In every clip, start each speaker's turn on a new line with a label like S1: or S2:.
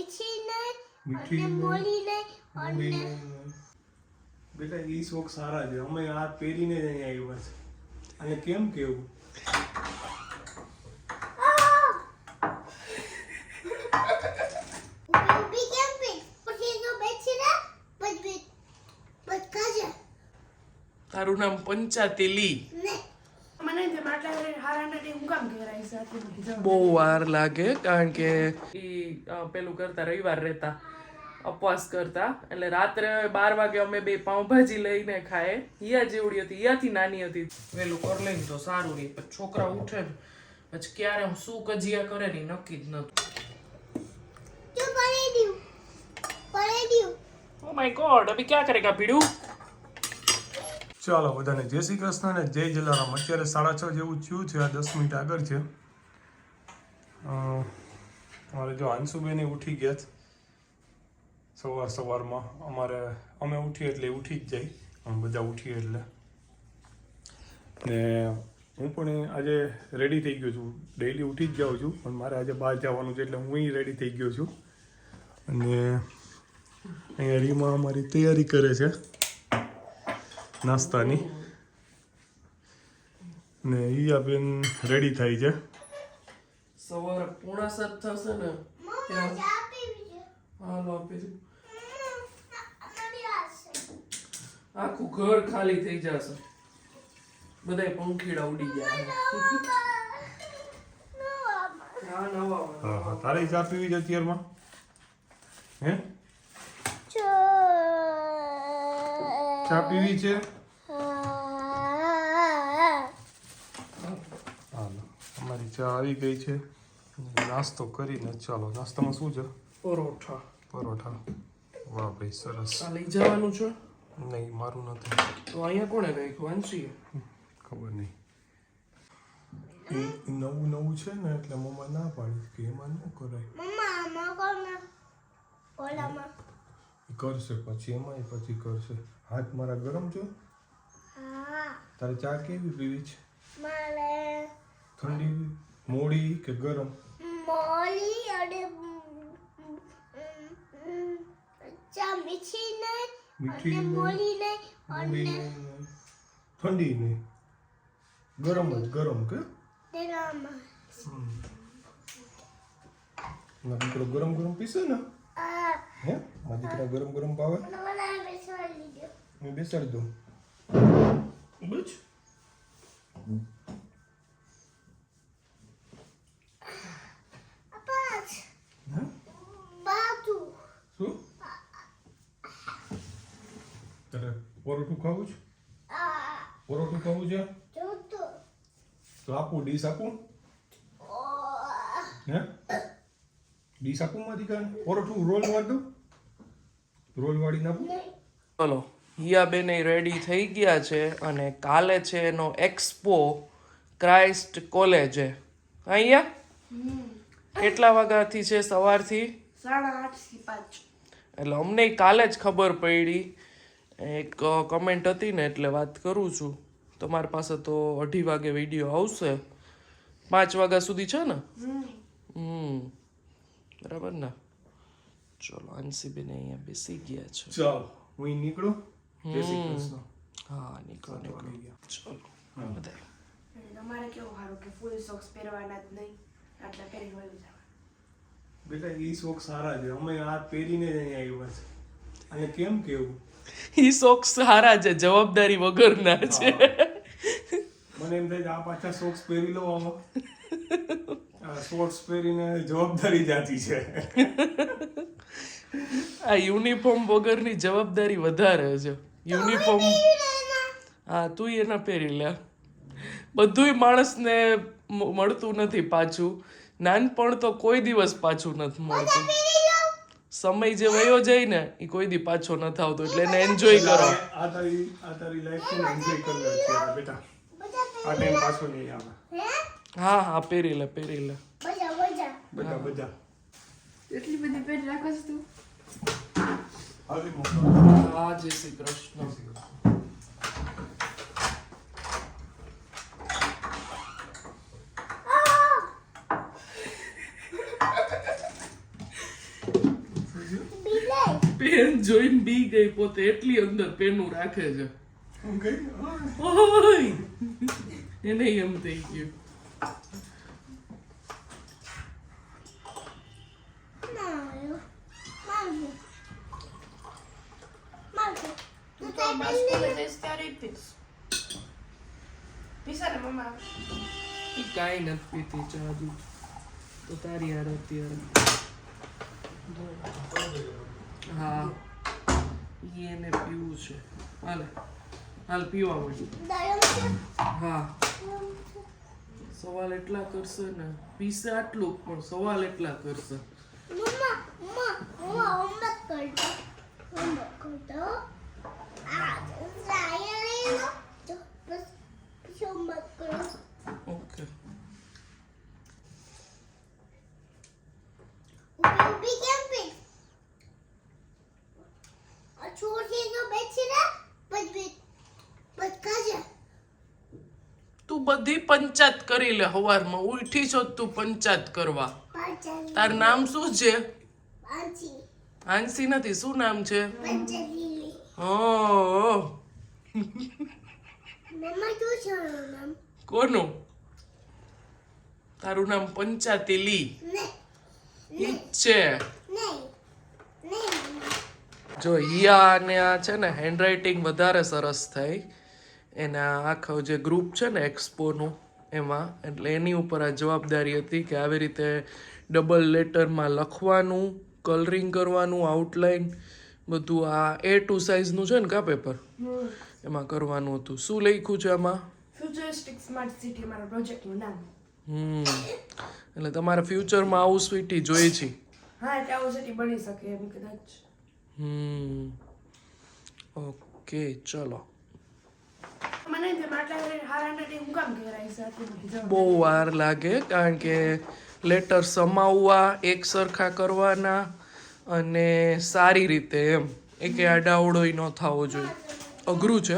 S1: મીઠી નહીં અને મોલી નહીં અને
S2: બેટા એ શોખ સારા છે. અમે આ પહેરીને જ અહીંયા આવ્યા છે. અને કેમ કેવું?
S3: તારું નામ પંચાતેલી
S1: ને
S4: મને તે માટલા કરીને હારા નાટે હું કામ ઘેરાઈ છે આટલી બધી જવા
S3: બહુ વાર લાગે કારણ કે પેલું કરતા રવિવાર રહેતા ઉપવાસ કરતા એટલે રાત્રે બાર વાગે અમે બે પાઉંભાજી લઈને ખાય હિયા જેવડી હતી હિયાથી નાની હતી. પેલું કર લઈને તો સારું રહે પછી છોકરા ઉઠે ને પછી ક્યારે હું શું કજિયા કરે ને નક્કી જ નતું
S1: તું પડી દઉં પડી દઉં.
S3: ઓ માય ગોડ અભી ક્યાં કરેગા પીડું
S2: ચાલો, બધાને જય શ્રી કૃષ્ણ અને જય જલારામ. અત્યારે સાડા છ જેવું થયું છે, આ દસ મિનિટ આગળ છે. અમારે જો અંશુબેન ઉઠી ગયા છે સવાર સવારમાં. અમારે, અમે ઉઠીએ એટલે ઉઠી જ જાય. અમે બધા ઉઠીએ એટલે. ને હું પણ આજે રેડી થઈ ગયો છું. ડેઈલી ઉઠી જ જાઉં છું, પણ મારે આજે બહાર જવાનું છે એટલે હું રેડી થઈ ગયો છું. અને અહીંયા રીમા અમારી તૈયારી કરે છે. નાસ્તાની. ને ઈયા બેન રેડી થાય છે.
S3: સવારે પોણા સાત થશે ને હાલો આપી આખું ઘર ખાલી થઈ જશે. બધાય પંખીડા ઉડી ગયા હા
S2: હા હા તારે ચા પીવી છે અત્યારમાં? હે? ચા પીવી છે? અમારી ચા આવી ગઈ છે. નાસ્તો કરીને ચાલો નાસ્તામાં શું છે?
S3: પરોઠા.
S2: પરોઠા. વાહ ભાઈ સરસ.
S3: આ લઈ જવાનું છે?
S2: નહીં મારું નથી.
S3: તો અહીંયા કોણે રાખ્યું? વાંચીએ
S2: ખબર નહીં. એ નવું નવું છે ને એટલે મમ્મા ના પાડી કે એમાં ન કરાય.
S1: મમ્મા આમાં કોણ ઓલામાં.
S2: કરશે પછી એમાંય પછી કરશે. હાથ મારા ગરમ છે?
S1: હા.
S2: તારે ચા કેવી પીવી છે?
S1: મારે
S2: ઠંડી મોડી કે ગરમ?
S1: મોલી અને ચા મીઠી નહીં
S2: મીઠી
S1: અને
S2: નહીં.
S1: મોલી નહીં
S2: મોડી
S1: અને
S2: નહીં. ઠંડી નહીં. ગરમ જ ગરમ કે?
S1: તેનામાં
S2: મારો દીકરો ગરમ ગરમ પીશે ને?
S1: આ
S2: હે મારા દીકરા ગરમ ગરમ ભાવે મેં બેસાડી દઉં બસ પરોઠું ખાવું છું પરોઠું ખાવું છે તો આપું ડીશ આપું હે ડીશ આપું માંથી કાંઈ પરોઠું રોલ વાળી દઉં રોલ વાળી નાખું
S3: ચલો હિયાબેન રેડી થઈ ગયા છે અને કાલે છે એનો એક્સપો ક્રાઇસ્ટ કોલેજે અહીંયા? કેટલા વાગ્યાથી છે સવારથી?
S4: સાડા આઠ
S3: એટલે અમને કાલે જ ખબર પડી. એક કમેન્ટ હતી ને એટલે વાત કરું છું. તમારી પાસે તો અઢી વાગે વીડિયો આવશે. પાંચ વાગ્યા સુધી છે ને? હમ. બરાબર ને? ચલો આંસીબેન અહીંયા બેસી ગયા છે.
S2: ચાલો હું નીકળું? જય શ્રી કૃષ્ણ.
S3: હા નીકળો નીકળો. ચલો બધા
S4: તમારે કેવું સારું કે ફૂલ સોક્સ પહેરવાના જ નહીં? આટલા પહેરી વયું જવાનું.
S2: બેટા એ શોખ સારા છે. અમે આ પહેરીને જ અહીંયા આવ્યા છે. અને કેમ કેવું?
S3: એ શોખ સારા છે જવાબદારી વગરના છે.
S2: મને એમ થાય છે આ પાછા સોક્સ પહેરી લો આમાં. આ શોર્ટ્સ પહેરીને જવાબદારી જાતી છે.
S3: આ યુનિફોર્મ વગરની જવાબદારી વધારે છે. યુનિફોર્મ હા તું એના પહેરી લે. બધુંય માણસને મળતું નથી પાછું. નાનપણ તો કોઈ દિવસ પાછું નથી મળતું. સમય જે વયો જાય ને એ કોઈ દી પાછો નથી આવતો એટલે એને એન્જોય કરો.
S2: આ તારી આ તારી લાઈફ ને એન્જોય કર લે છે બેટા. આ ટાઈમ પાછો નહીં આવે.
S1: હા?
S3: હા પહેરી લે પહેરી લે.
S1: બજા બજા
S2: બધા બધા.
S4: એટલી બધી પહેરી રાખો છો તું
S2: આવી મોકલો
S3: હા જય શ્રી કૃષ્ણ પેન જોઈને બી ગઈ પોતે એટલી અંદર પેનું રાખે છે. એને એમ થઈ ગયું.
S1: તું
S4: તો
S1: તારી
S4: બસ
S1: બેનને
S4: સ્કૂલે જઈશ mamá. મમ્મા
S3: કાંઈ નથી પીતી ચા દૂધ તો તારી યાર અત્યારે હા એને પીવું છે હાલ હાલ પીવા
S1: મળ્યું
S3: હા સવાલ એટલા કરશે ને પીસે આટલું પણ સવાલ એટલા કરશે
S1: મમ્મા મમ્મા હું હોમવર્ક કરતો હોમવર્ક કરતો
S3: ઓકે
S1: તો
S3: બધી પંચાયત કરી લે હવારમાં. ઉઠી છો તું પંચાયત કરવા. તાર નામ શું છે? હાંસી નથી. શું નામ છે? ઓ
S1: મમ્મા શું છે નામ
S3: કોનું? તારું નામ પંચાતી લી
S1: ને
S3: ઈ છે. જો હિયા અને આ છે ને હેન્ડરાઇટિંગ વધારે સરસ થાય એના આખો જે ગ્રુપ છે ને એક્સપોનું એમાં. એટલે એની ઉપર આ જવાબદારી હતી કે આવી રીતે ડબલ લેટરમાં લખવાનું કલરિંગ કરવાનું આઉટલાઇન બધું આ એ ટુ સાઇઝનું છે ને કા પેપર એમાં કરવાનું હતું. શું લખ્યું છે આમાં?
S4: ફ્યુચરિસ્ટિક સ્માર્ટ સિટી મારા પ્રોજેક્ટનું નામ.
S3: હમ. એટલે તમારે ફ્યુચરમાં આવું સ્વીટી જોઈએ છે.
S4: હા એટલે આવું સિટી બની શકે એમ કદાચ.
S3: હમ. ઓકે ચલો. બહુ વાર લાગે કારણ કે લેટર સમાવવા એક સરખા કરવાના અને સારી રીતે એમ. એકે આડાવડોય ન થવો જોઈએ. અઘરું છે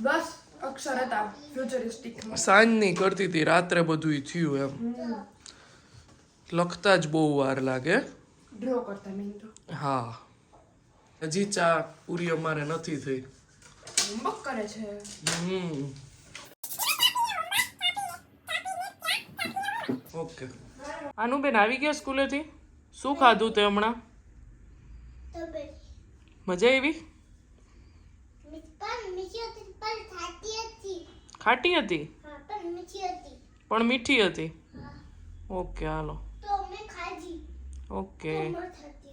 S4: બસ અક્ષર હતા ફ્યુચરિસ્ટિક
S3: સાંજની કરતી હતી રાત્રે બધું થયું એમ. લખતા જ બહુ વાર લાગે.
S4: ડ્રો કરતા મેં તો.
S3: હા. હજી ચા પૂરી અમારે નથી થઈ.
S4: હોમવર્ક કરે છે.
S3: હમ. ઓકે. આનું બેન આવી ગયા સ્કૂલેથી? શું ખાધું તે હમણાં? મજા આવી?
S1: હતી
S3: ખાટી હતી.
S1: પણ મીઠી હતી.
S3: ઓકે હાલો. ઓકે.
S1: મસ્ત હતી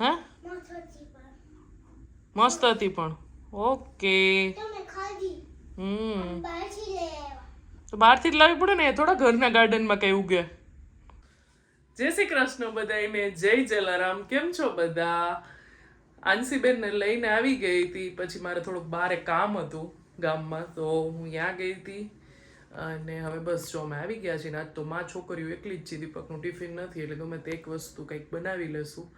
S3: હે?
S1: મસ્ત હતી પણ.
S3: ઓકે. હમ. તો બહારથી જ લાવવી પડે ને? થોડા ઘરના ગાર્ડનમાં કઈ ઉગે. જય શ્રી કૃષ્ણ બધાને જય જલારામ. કેમ છો બધા? આંસીબેનને લઈને આવી ગઈ હતી. પછી મારે થોડુંક બારે કામ હતું ગામમાં, તો હું ત્યાં ગઈ હતી. અને હવે બસ જો અમે આવી ગયા છીએ ને, આજ તો માં છોકરીઓ એકલી જ છે, દીપકનું ટિફિન નથી, એટલે ગમે તે એક વસ્તુ કંઈક બનાવી લેશું.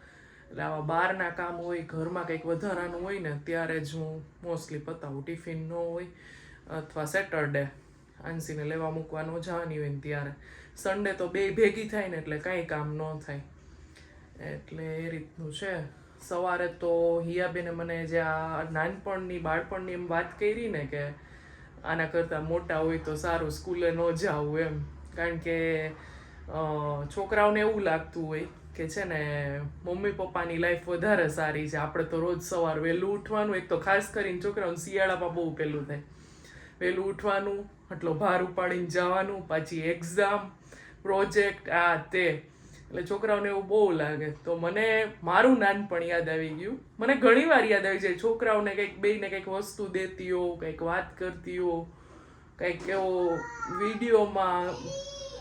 S3: એટલે આવા બહારના કામ હોય, ઘરમાં કંઈક વધારાનું હોય ને, ત્યારે જ હું મોસ્ટલી પતાવું. ટિફિન ન હોય, અથવા સેટરડે આંસીને લેવા મૂકવાનો જવાની હોય ને ત્યારે. સન્ડે તો બે ભેગી થાય ને એટલે કાંઈ કામ ન થાય. એટલે એ રીતનું છે. સવારે તો હિયાબેને મને જે આ નાનપણની, બાળપણની એમ વાત કરી ને કે આના કરતાં મોટા હોય તો સારું સ્કૂલે ન જાવું એમ. કારણ કે છોકરાઓને એવું લાગતું હોય કે છે ને, મમ્મી પપ્પાની લાઈફ વધારે સારી છે. આપણે તો રોજ સવાર વહેલું ઉઠવાનું એક તો ખાસ કરીને છોકરાઓને શિયાળામાં બહુ પેલું થાય. વહેલું ઉઠવાનું, આટલો ભાર ઉપાડીને જવાનું, પાછી એક્ઝામ પ્રોજેક્ટ આ તે. એટલે છોકરાઓને એવું બહુ લાગે. તો મને, મારું નાનપણ યાદ આવી ગયું. મને ઘણી વાર યાદ આવી જાય, છોકરાઓને કંઈક બેને કંઈક વસ્તુ દેતી હો કંઈક વાત કરતી હો કંઈક એવો વિડીયોમાં,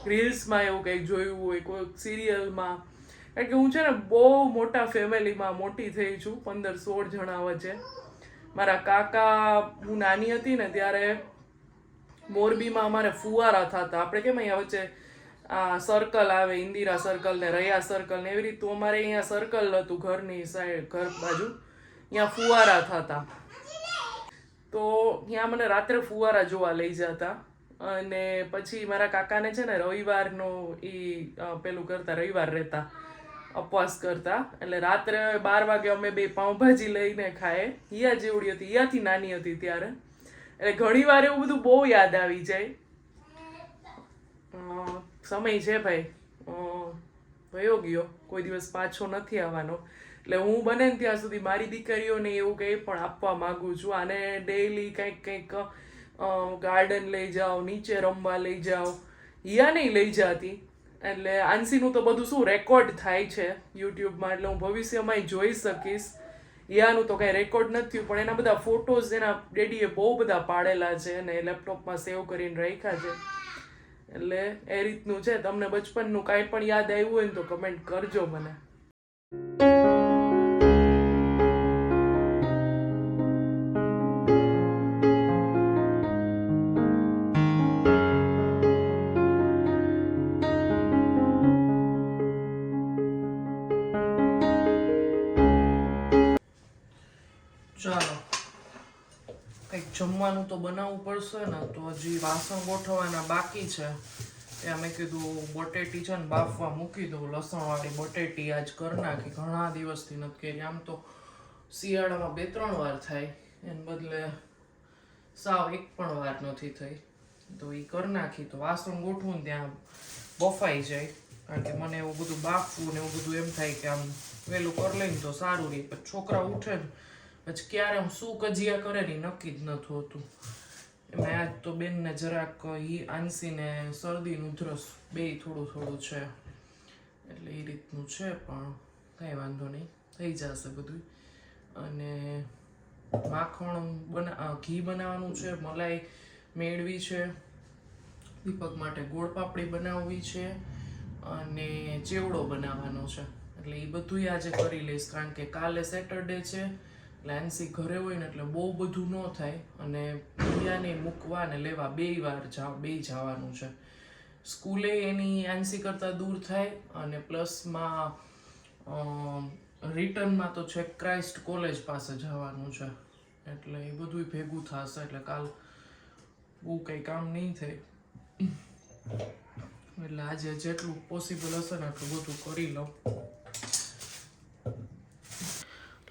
S3: રીલ્સમાં એવું કંઈક જોયું હોય કોઈ સિરિયલમાં. કારણ કે હું છે ને બહુ મોટા ફેમિલીમાં મોટી થઈ છું, પંદર સોળ જણા વચ્ચે. મારા કાકા, હું નાની હતી ને ત્યારે મોરબીમાં અમારે ફુવારા થતા આપણે કેમ અહીંયા વચ્ચે આ સર્કલ આવે, ઇન્દિરા સર્કલ ને રયા સર્કલ ને એવી રીતનું અમારે અહીંયા સર્કલ હતું ઘરની સાઈડ ઘર બાજુ. ત્યાં ફુવારા થતા. તો ત્યાં મને રાત્રે ફુવારા જોવા લઈ જતા. અને પછી મારા કાકાને છે ને રવિવારનો એ પેલું કરતા, રવિવાર રહેતા. ઉપવાસ કરતા. એટલે રાત્રે બાર વાગે અમે બે પાઉંભાજી લઈને ખાએ. હિયા જેવડી હતી, હિયાથી નાની હતી ત્યારે. એટલે ઘણી વાર એવું બધું બહુ યાદ આવી જાય. સમય છે ભાઈ. વયો ગયો. કોઈ દિવસ પાછો નથી આવવાનો. એટલે હું બને ને ત્યાં સુધી મારી દીકરીઓને એવું કંઈ પણ આપવા માગું છું. આને ડેઈલી કંઈક કંઈક ગાર્ડન લઈ જાઓ, નીચે રમવા લઈ જાઓ. હિયા નહીં લઈ જાતી. એટલે આંસીનું તો બધું શું રેકોર્ડ થાય છે યુટ્યુબમાં, એટલે હું ભવિષ્યમાં જોઈ શકીશ. યાનું તો કાંઈ રેકોર્ડ નથી થયું, પણ એના બધા ફોટોઝ એના ડેડીએ બહુ બધા પાડેલા છે અને લેપટોપમાં સેવ કરીને રાખ્યા છે. એટલે એ રીતનું છે. તમને બચપનનું કાંઈ પણ યાદ આવ્યું હોય ને તો કમેન્ટ કરજો મને. જમવાનું તો બનાવવું પડશે ને, તો હજી વાસણ ગોઠવવાના બાકી છે. એ અમે કીધું બટેટી છે ને બાફવા મૂકી દઉં, લસણવાળી બટેટી આજ કરી નાખી. ઘણા દિવસથી નથી કરી. આમ તો શિયાળામાં બે ત્રણ વાર થાય. એને બદલે સાવ એક પણ વાર નથી થઈ. તો એ કરી નાખી. તો વાસણ ગોઠવું ને ત્યાં બફાઈ જાય. કારણ કે મને એવું બધું બાફવું ને એવું બધું એમ થાય કે આમ વહેલું કરી લઈને તો સારું રહે. પછી છોકરા ઉઠે ને પછી ક્યારે હું શું કજિયા કરે ને નક્કી જ નથી હોતું એમાં આજ તો બેનને જરાક ઈ આંસીને શરદીનું ઉધરસ બે થોડું થોડું છે. એટલે એ રીતનું છે, પણ કંઈ વાંધો નહીં. થઈ જશે બધું. અને માખણ બના ઘી બનાવવાનું છે, મલાઈ મેળવી છે. દીપક માટે ગોળ પાપડી બનાવવી છે અને ચેવડો બનાવવાનો છે. એટલે એ બધુંય આજે કરી લઈશ, કારણ કે કાલે સેટરડે છે. લાન્સી ઘરે હોય ને એટલે બહુ બધું ન થાય અને પ્રિયાને મૂકવા ને લેવા બે વાર જા, બે જવાનું છે. સ્કૂલે એની આંસી કરતાં દૂર થાય અને પ્લસમાં રિટર્નમાં તો છે ક્રાઇસ્ટ કોલેજ પાસે જવાનું છે. એટલે એ બધું ભેગું થશે એટલે કાલ બહુ કંઈ કામ નહીં થાય. એટલે આજે જેટલું પોસિબલ હશે ને એટલું બધું કરી લઉં.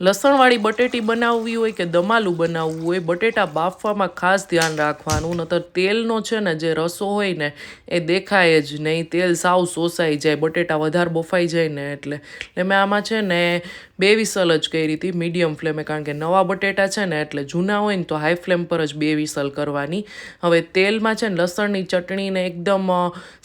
S3: લસણવાળી બટેટી બનાવવી હોય કે દમાલું બનાવવું હોય, બટેટા બાફવામાં ખાસ ધ્યાન રાખવાનું. નતર તેલનો છે ને જે રસો હોય ને, એ દેખાય જ નહીં. તેલ સાવ શોષાઈ જાય, બટેટા વધારે બફાઈ જાય ને એટલે. એટલે મેં આમાં છે ને બે વિસલ જ કરી હતી મીડિયમ ફ્લેમે, કારણ કે નવા બટેટા છે ને એટલે જૂના હોય ને તો હાઈ ફ્લેમ પર જ બે વિસલ કરવાની. હવે તેલમાં છે ને લસણની ચટણીને એકદમ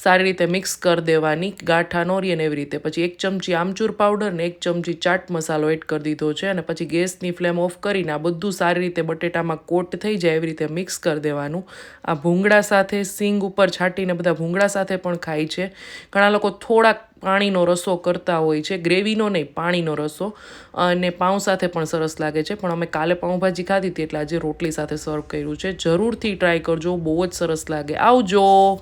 S3: સારી રીતે મિક્સ કરી દેવાની, ગાંઠા નોરી અને એવી રીતે. પછી એક ચમચી આમચૂર પાવડર ને એક ચમચી ચાટ મસાલો એડ કરી દીધો છે અને પછી ગેસની ફ્લેમ ઓફ કરીને આ બધું સારી રીતે બટેટામાં કોટ થઈ જાય એવી રીતે મિક્સ કરી દેવાનું. આ ભૂંગળા સાથે સિંગ ઉપર છાંટીને બધા ભૂંગળા સાથે પણ ખાય છે. ઘણા લોકો થોડાક પાણીનો રસો કરતા હોય છે, ગ્રેવીનો નહીં, પાણીનો રસો. અને પાઉં સાથે પણ સરસ લાગે છે, પણ અમે કાલે પાઉંભાજી ખાધી હતી એટલે આજે રોટલી સાથે સર્વ કર્યું છે. જરૂરથી ટ્રાય કરજો, બહુ જ સરસ લાગે. આવજો!